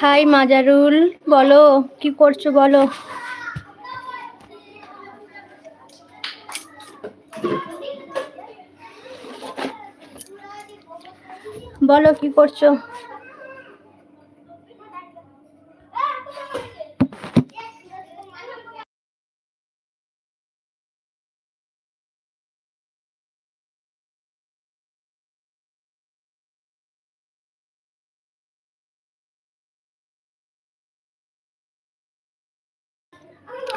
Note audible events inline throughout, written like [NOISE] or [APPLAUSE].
High Mazharul বলো কি করছ বলো? বলো কি করছ?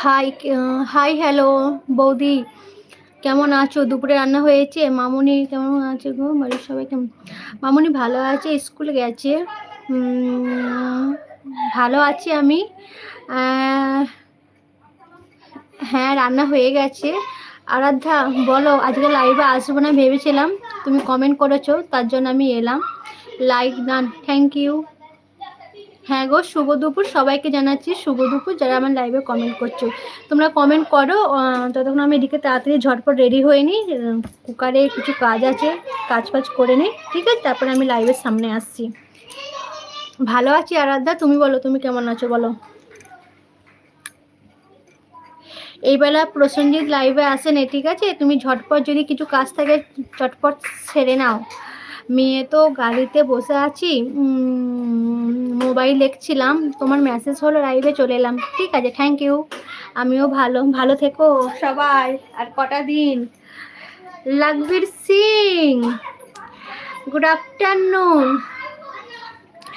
হাই হাই হ্যালো বৌদি। কেমন আছো? দুপুরে রান্না হয়েছে? মামুনি কেমন আছে গো? বাড়ির সবাই কেমন? মামুনি ভালো আছে, স্কুলে গেছে। ভালো আছি আমি। হ্যাঁ রান্না হয়ে গেছে। আরাধ্যা, বলো, আজকে লাইভে আসব না ভেবেছিলাম। তুমি কমেন্ট করেছ, তার জন্য আমি এলাম। লাইক না থ্যাংক ইউ হ্যাঁ গো, শুভ দুপুর। সবাইকে জানাচ্ছি শুভ দুপুর, যারা আমার লাইভে কমেন্ট করছ। তোমরা কমেন্ট করো ততক্ষণ আমি এদিকে তাড়াতাড়ি ঝটপট রেডি হয়ে নিই কুকারে কিছু কাজ আছে কাজ ফাজ করে নিই, ঠিক আছে? তারপরে আমি লাইভের সামনে আসছি। ভালো আছি আরাধ্যা, তুমি বলো, তুমি কেমন আছো বলো? এইবেলা প্রসঞ্জিৎ লাইভে আসেনি ঠিক আছে? তুমি ঝটপট যদি কিছু কাজ থাকে, চটপট সেরে নাও। মেয়ে তো গাড়িতে বসে আছি মোবাইল দেখছিলাম, তোমার মেসেজ হলো লাইভে চলে এলাম। ঠিক আছে থ্যাংক ইউ আমিও ভালো ভালো থেকো সবাই, আর কটা দিন? Lagbir Singh good afternoon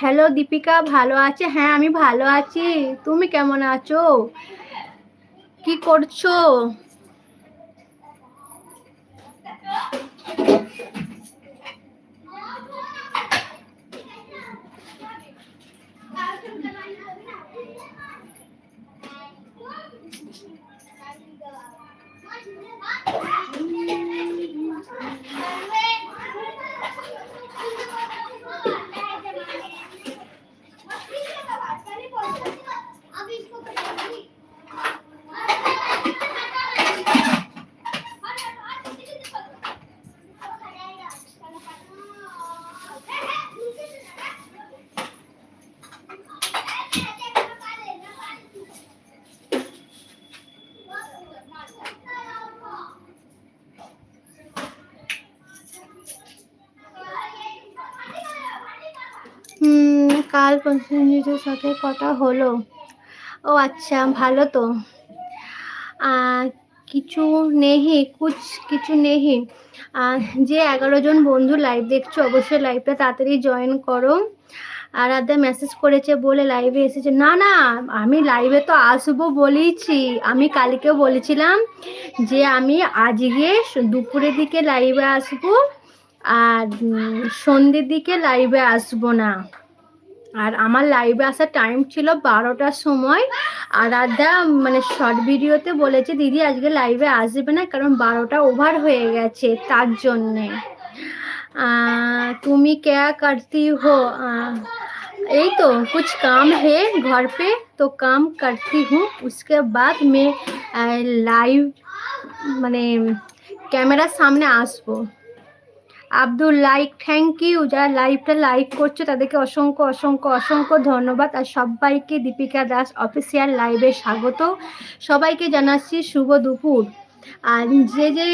hello Deepika, ভালো আছে? হ্যাঁ আমি ভালো আছি। তুমি কেমন আছো? কি করছ? কাল প্রসেনজিতের সাথে কথা হলো। ও আচ্ছা ভালো তো। কিছু নেহি কুচ কিছু নেহি। যে এগারো জন বন্ধু লাইভ দেখছ, অবশ্যই লাইভটা তাড়াতাড়ি জয়েন করো। আর আদা মেসেজ করেছে বলে লাইভে এসেছে। না না, আমি লাইভে তো আসব বলেইছি। আমি কালকেও বলেছিলাম যে আমি আজকে দুপুরের দিকে লাইভে আসব, আর সন্ধ্যের দিকে লাইভে আসব না। আর আমার লাইভে আসার টাইম ছিল বারোটার সময় আর আদা মানে শর্ট ভিডিওতে বলেছে দিদি আজকে লাইভে আসবে না কারণ বারোটা ওভার হয়ে গেছে তার জন্যে তুমি क्या करती हो এই তো कुछ काम है घर पे तो काम करती हूँ उसके बाद मैं लाइव মানে ক্যামেরার সামনে আসবো আব্দুল লাইক থ্যাংক ইউ যারা লাইভটা লাইক করছ, তাদেরকে অসংখ্য অসংখ্য অসংখ্য ধন্যবাদ। আর সবাইকে দীপিকা দাস অফিসিয়াল লাইভে স্বাগত। সবাইকে জানাচ্ছি শুভ দুপুর। আর যে যে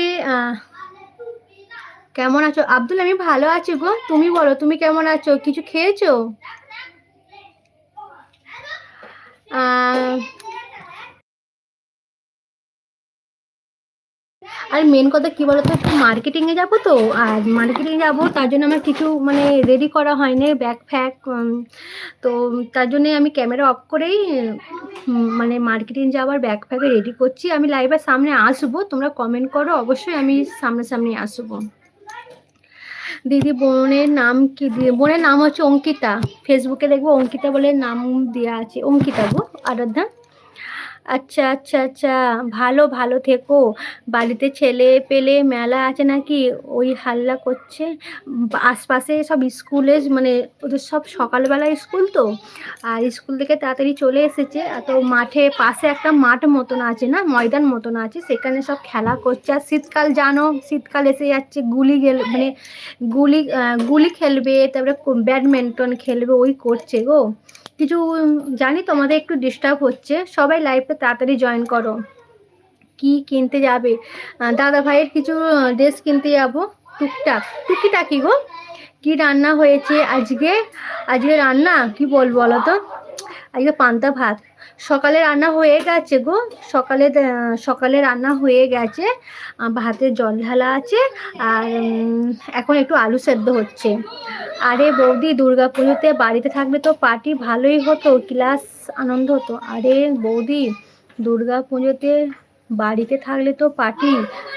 কেমন আছো? আব্দুল, আমি ভালো আছি গো। তুমি বলো, তুমি কেমন আছো? কিছু খেয়েছো? আর মেন কথা কি বলতো, একটু মার্কেটিংয়ে যাব তো, আর মার্কেটিংয়ে যাব, তার জন্য আমার কিছু মানে রেডি করা হয়নি ব্যাগ ফ্যাগ তো তার জন্যে আমি ক্যামেরা অফ করেই মানে মার্কেটিং যাওয়ার ব্যাগ ফ্যাগে রেডি করছি। আমি লাইভের সামনে আসব, তোমরা কমেন্ট করো, অবশ্যই আমি সামনাসামনি আসব। দিদি বোনের নাম কি? দিয়ে বোনের নাম হচ্ছে অঙ্কিতা। ফেসবুকে দেখব অঙ্কিতা বলে নাম দেওয়া আছে। অঙ্কিতা গো, আরাধ্যা। আচ্ছা আচ্ছা আচ্ছা। ভালো ভালো থেকো। বাড়িতে ছেলে পেলে মেলা আছে নাকি? ওই হাল্লা করছে। আশপাশে সব স্কুলে মানে ওদের সব সকালবেলা স্কুল তো। আর স্কুল থেকে তাড়াতাড়ি চলে এসেছে। তো মাঠে পাশে একটা মাঠ মতন আছে না? ময়দান মতন আছে। সেখানে সব খেলা করছে। আর শীতকাল জানো, শীতকাল এসে যাচ্ছে। গুলি গেল মানে গুলি গুলি খেলবে। তারপরে ব্যাডমিন্টন খেলবে। ওই করছে গো। কিছু, জানি তোমাদের একটু ডিস্টার্ব হচ্ছে। সবাই লাইভে তাড়াতাড়ি জয়েন করো। কি কিনতে যাবে? দাদা ভাইয়ের কিছু ড্রেস কিনতে যাব। টুকটাক। টুকিটাকি গো। কি রান্না হয়েছে আজকে? আজকে রান্না? কি বলব বলো তো? আজকে পান্তা ভাত। সকালে রান্না হয়ে গেছে গো। সকালে সকালে রান্না হয়ে গেছে। ভাতের জল ঢালা আছে। আর এখন একটু আলু সেদ্ধ হচ্ছে। আরে বৌদি দুর্গা পুজোতে বাড়িতে থাকলে তো পার্টি ভালোই হতো ক্লাস আনন্দ হতো। আরে বৌদি দুর্গা পুজোতে বাড়িতে থাকলে তো পার্টি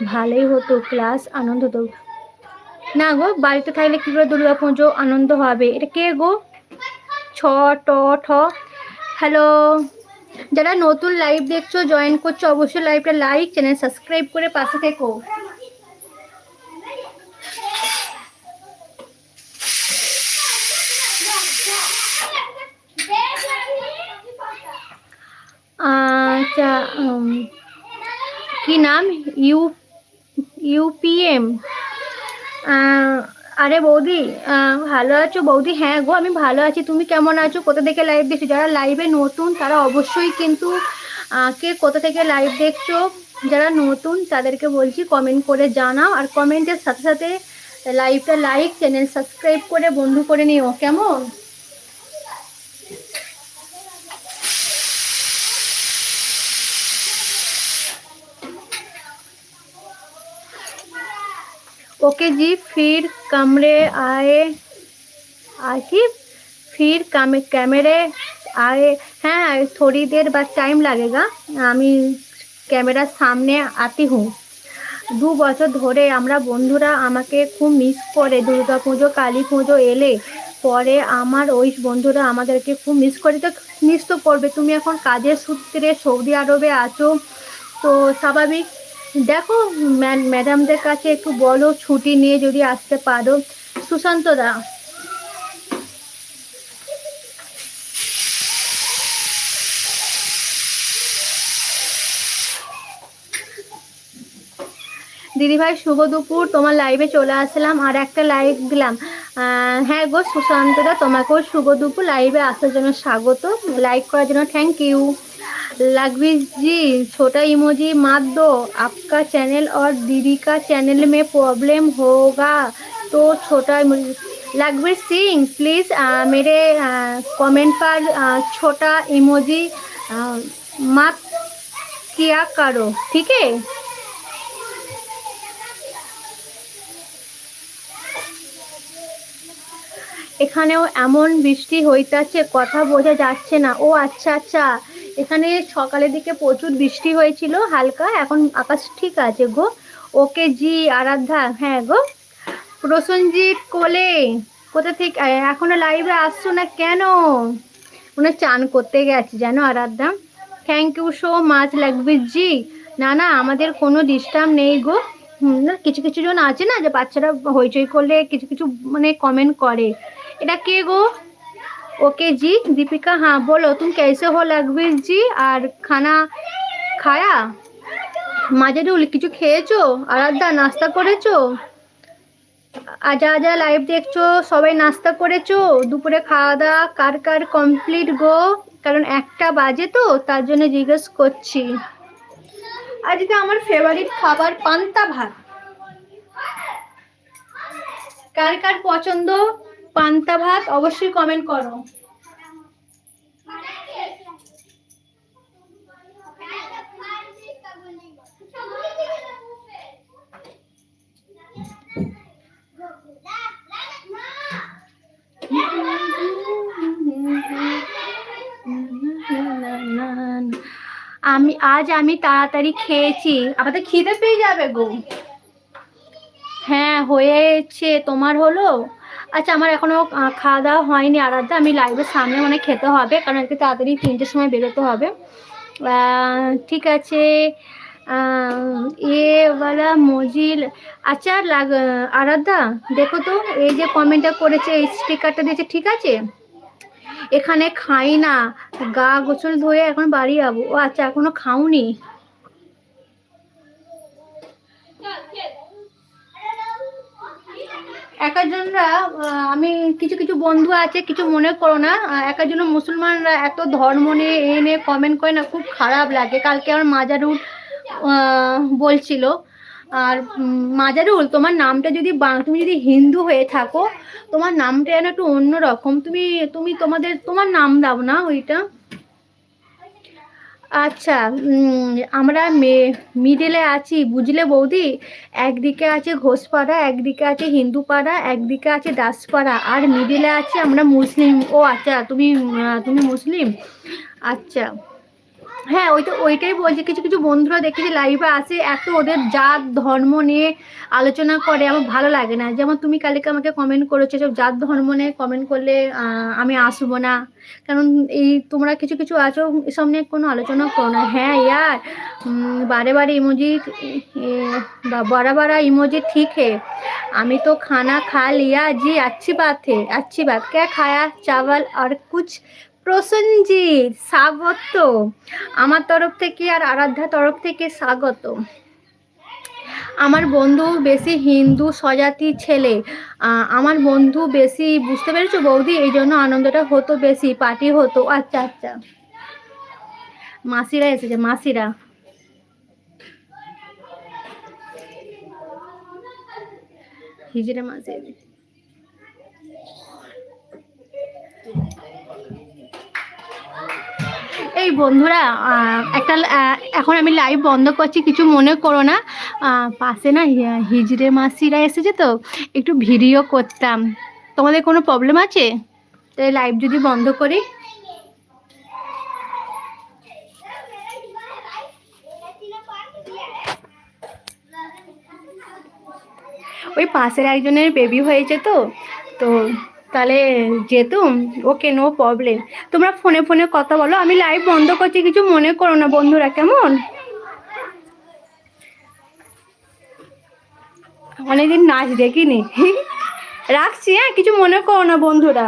ভালোই হতো ক্লাস আনন্দ হতো। না গো, বাড়িতে থাকলে কী করে দুর্গা পুজো আনন্দ হবে? এটা কে গো? ছ, ট, ঠ। হ্যালো যারা নতুন লাইভ দেখছ জয়েন করছ, অবশ্যই লাইভটা লাইক চ্যানেল সাবস্ক্রাইব করে পাশে থেকো। আচ্ছা উম, কি নাম? ইউ ইউপিএম? আরে বৌদি ভালো আছো? বৌদি হ্যাঁ গো আমি ভালো আছি। তুমি কেমন আছো? কোথা থেকে লাইভ দেখছ? যারা লাইভে নতুন তারা অবশ্যই কিন্তু কে কোথা থেকে লাইভ দেখছ? যারা নতুন তাদেরকে বলছি কমেন্ট করে জানাও। আর কমেন্টের সাথে সাথে লাইভটা লাইক চ্যানেল সাবস্ক্রাইব করে বন্ধু করে নিও। কেমন? ओके जी फिर कमरे आए आके फिर कम कैमरे आए হ্যাঁ थोड़ी देर बाद टाइम लगेगा আমি ক্যামেরার সামনে আতি হুঁ দু বছর ধরে আমরা বন্ধুরা আমাকে খুব মিস করে দুর্গা পুজো কালী পুজো এলে পরে আমার ওই বন্ধুরা আমাদেরকে খুব মিস করে তো মিস তো করবে তুমি এখন কাজের সূত্রে সৌদি আরবে আছো তো স্বাভাবিক দেখো ম্যা- ম্যাডামদের কাছে একটু বলো, ছুটি নিয়ে যদি আসতে পারো। সুশান্ত দা দিদিভাই, শুভ দুপুর। তোমার লাইভে চলে আসলাম, আর একটা লাইভ দিলাম। হ্যাঁ গো, সুশান্তদা, তোমাকেও শুভ দুপুর। লাইভে আসার জন্য স্বাগত। লাইক করার জন্য থ্যাংক ইউ लघवीर जी छोटा इमोजी मार दो आपका चैनल और दीदी का चैनल में प्रॉब्लम होगा तो छोटा इमोजी लघवीर सिंह प्लीज़ मेरे कमेंट पर आ, छोटा इमोजी आ, मत किया करो ठीक है এখানেও এমন বৃষ্টি হইতাছে কথা বোঝা যাচ্ছে না ও আচ্ছা আচ্ছা এখানে সকালের দিকে প্রচুর বৃষ্টি হয়েছিল, হালকা, এখন আকাশ ঠিক আছে গো। ওকে জি, আরাধ্যা হ্যাঁ গো। প্রসেনজিৎ, কোলে, কোথা থেকে এখনও লাইভে আসছো না কেন? মনে চান করতে গেছে, জানো Aradhya? Thank you so much লাগবে জি। না না, আমাদের কোনো ডিস্টার্ব নেই গো। কিছু কিছু জন আছে না যে বাচ্চারা হইচই করলে কিছু কিছু মানে কমেন্ট করে। এটা কে গো? ओके जी दीपिका हाँ बोलो तुम कैसे हो लगवीर जी আর খানা খায়া মাঝেরুল কিছু খেয়েছো আরাধ্যা নাস্তা করেছো আর যা যা লাইভ দেখছো সবাই নাস্তা করেছো দুপুরে খাওয়া দাওয়া কার কার কমপ্লিট গো কারণ একটা বাজে তো তার জন্য জিজ্ঞেস করছি আজকে আমার ফেভারিট খাবার পান্তা ভাত কার কার পছন্দ পান্তা ভাত অবশ্যই কমেন্ট করো। আমি, আজ আমি তাড়াতাড়ি খেয়েছি। আমাদের খিদে পেয়ে যাবে গো। হ্যাঁ হয়েছে। তোমার হলো? আচ্ছা আমার এখনও খাওয়া দাওয়া হয়নি আরাধ্যা। আমি লাইভের সামনে মানে খেতে হবে কারণ আজকে তাড়াতাড়ি তিনটের সময় বেরোতে হবে। ঠিক আছে। আহ, এ ওয়ালা মজিল। আচ্ছা লাগ আরাধ্যা দেখো তো এই যে কমেন্টটা করেছে এই স্টিকারটা দিয়েছে ঠিক আছে? এখানে খাই না গা গোছল ধুয়ে এখন বাড়ি যাব। ও আচ্ছা এখনও খাওনি? এক একজনরা আমি কিছু কিছু বন্ধু আছে, কিছু মনে করো না এক একজন মুসলমানরা এত ধর্ম নিয়ে, এ নিয়ে কমেন্ট করে না, খুব খারাপ লাগে। কালকে আমার মাজারুল বলছিল, আর মাজারুল, তোমার নামটা যদি তুমি যদি হিন্দু হয়ে থাকো, তোমার নামটা যেন একটু অন্যরকম। তুমি তুমি তোমাদের, তোমার নাম দাও না ওইটা। আচ্ছা আমরা মে মিডিলে আছি, বুঝলে বৌদি? একদিকে আছে ঘোষপাড়া, একদিকে আছে হিন্দুপাড়া, একদিকে আছে দাসপাড়া, আর মিডিলে আছি আমরা মুসলিম। ও আচ্ছা তুমি তুমি মুসলিম? আচ্ছা। হ্যাঁ ওই তো ওইটাই বলছি কিছু কিছু বন্ধুরা দেখি যে লাইভে আসে, এত ওদের জাত, ধর্ম নিয়ে আলোচনা করে, আমার ভালো লাগে না। যেমন তুমি কালকে আমাকে কমেন্ট করেছ সব জাত, ধর্ম নিয়ে কমেন্ট করলে আমি আসব না। কারণ এই তোমরা কিছু কিছু আছো, এসব নিয়ে কোনো আলোচনা করো না। হ্যাঁ ইয়ার বারে বারে ইমোজি বারা বারা ইমোজি ঠিক হে। আমি তো খানা খা লিয়া জি আচ্ছি বাত হে আচ্ছি বাত। ক্যা খায়া, চাওয়াল আর কুছ প্রসেনজিৎ, স্বাগত। আমার তরফ থেকে আর আরাধ্যার তরফ থেকে স্বাগত। আমার বন্ধু বেশি হিন্দু স্বজাতি ছেলে। আমার বন্ধু বেশি, বুঝতে পেরেছ বৌদি? এই জন্য আনন্দটা হতো বেশি, পার্টি হতো। আচ্ছা আচ্ছা। মাসিরা এসেছে, মাসিরা। হিজড়ে মাসি এই বন্ধুরা একটা এখন আমি লাইভ বন্ধ করছি, কিছু মনে করো না। পাশে না হিজড়ে মাসিরা এসেছে তো, একটু ভিডিও করতাম। তোমাদের কোনো প্রবলেম আছে? তাই লাইভ যদি বন্ধ করি। ওই পাশের একজনের বেবি হয়েছে তো তো তাহলে যেতুম ওকে নো প্রবলেম তোমরা ফোনে ফোনে কথা বলো, আমি লাইভ বন্ধ করছি, কিছু মনে করো না বন্ধুরা, কেমন? অনেকদিন নাচ দেখিনি। [LAUGHS] রাখছি হ্যাঁ কিছু মনে করো না বন্ধুরা।